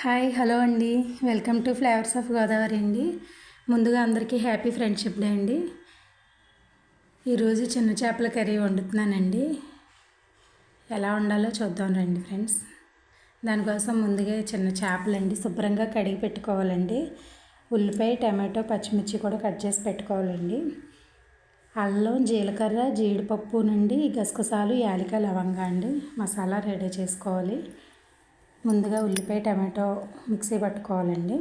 Hi hello అండి. Welcome to flavours of Godavari అండి. ముందుగా అందరికీ హ్యాపీ ఫ్రెండ్షిప్ డే అండి. ఈరోజు చిన్న చేపల కర్రీ వండుతున్నానండి. ఎలా వండాలో చూద్దాం రండి ఫ్రెండ్స్. దానికోసం ముందుగా చిన్న చేపలండి శుభ్రంగా కడిగి పెట్టుకోవాలండి. ఉల్లిపాయ టమాటో పచ్చిమిర్చి కూడా కట్ చేసి పెట్టుకోవాలండి. అల్లం జీలకర్ర జీడిపప్పు నుండి గసగసాలు యాలికాయ లవంగా అండి మసాలా రెడీ చేసుకోవాలి. ముందుగా ఉల్లిపాయ టమాటో మిక్సీ పట్టుకోవాలండి.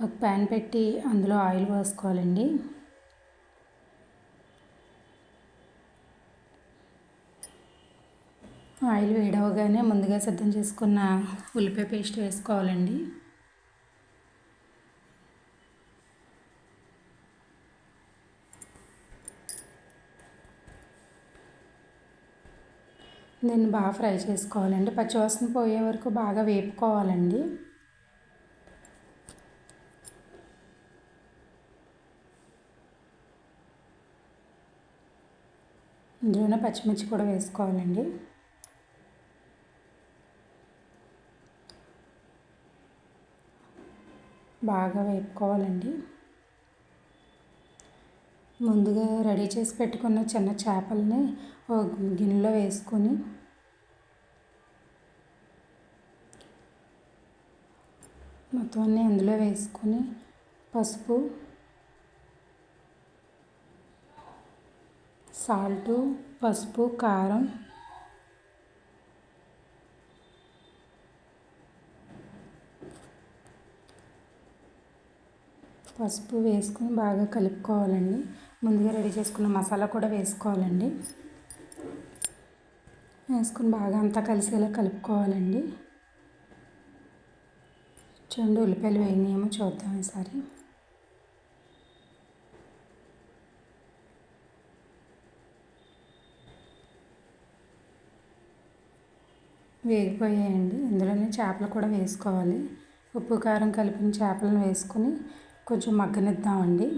ఒక ప్యాన్ పెట్టి అందులో ఆయిల్ పోసుకోవాలండి. ఆయిల్ వేడవగానే ముందుగా సిద్ధం చేసుకున్న ఉల్లిపాయ పేస్ట్ వేసుకోవాలండి. దీన్ని బాగా ఫ్రై చేసుకోవాలండి. పచ్చివాసన పోయే వరకు బాగా వేపుకోవాలండి. ఇందులోనే పచ్చిమిర్చి కూడా వేసుకోవాలండి. బాగా వేపుకోవాలండి. ముందుగా రెడీ చేసి పెట్టుకున్న చిన్న చేపల్ని గిన్నెలో వేసుకొని మొత్తం అన్నీ అందులో వేసుకొని పసుపు సాల్టు పసుపు కారం పసుపు వేసుకొని బాగా కలుపుకోవాలండి. ముందుగా రెడీ చేసుకున్న మసాలా కూడా వేసుకోవాలండి. వేసుకుని బాగా అంతా కలిసేలా కలుపుకోవాలండి. చూడండి ఉల్లిపాయలు వేయనేమో చూద్దాం ఈసారి. వేగిపోయాయండి. ఇందులోనే చేపలు కూడా వేసుకోవాలి. ఉప్పు కారం కలిపిన చేపలను వేసుకొని కొంచెం మగ్గనిద్దామండి.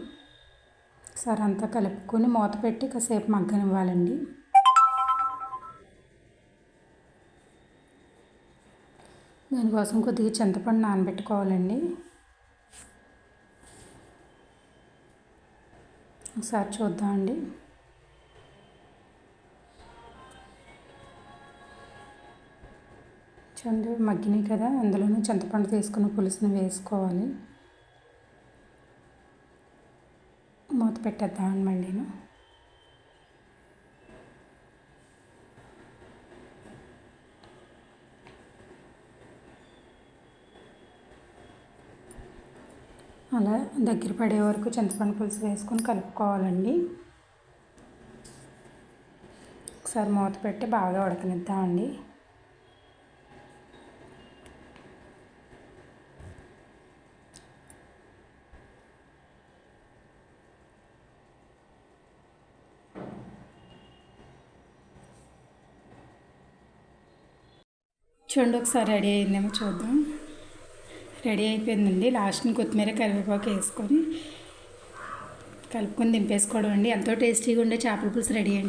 సరే అంతా కలుపుకొని మూత పెట్టి కాసేపు మగ్గనివ్వాలండి. దానికోసం కొద్దిగా చింతపండు నానబెట్టుకోవాలండి. ఒకసారి చూద్దామండి. చూడండి మగ్గినాయి కదా అందులోనూ చింతపండు తీసుకున్న పులుసుని వేసుకోవాలి. మూత పెట్టేద్దామండి నేను. అలా దగ్గర పడే వరకు చింతపండు పులుసు వేసుకొని కలుపుకోవాలండి. ఒకసారి మూత పెట్టి బాగా ఉడకనిద్దామండి. చూడండి ఒకసారి రెడీ అయిందేమో చూద్దాం. రెడీ అయిపోయిందండి. లాస్ట్ని కొత్తిమీర కరివేపాకు వేసుకొని కలుపుకొని దింపేసుకోవడం అండి. ఎంతో టేస్టీగా ఉండే చేపల పులుసు రెడీ అండి.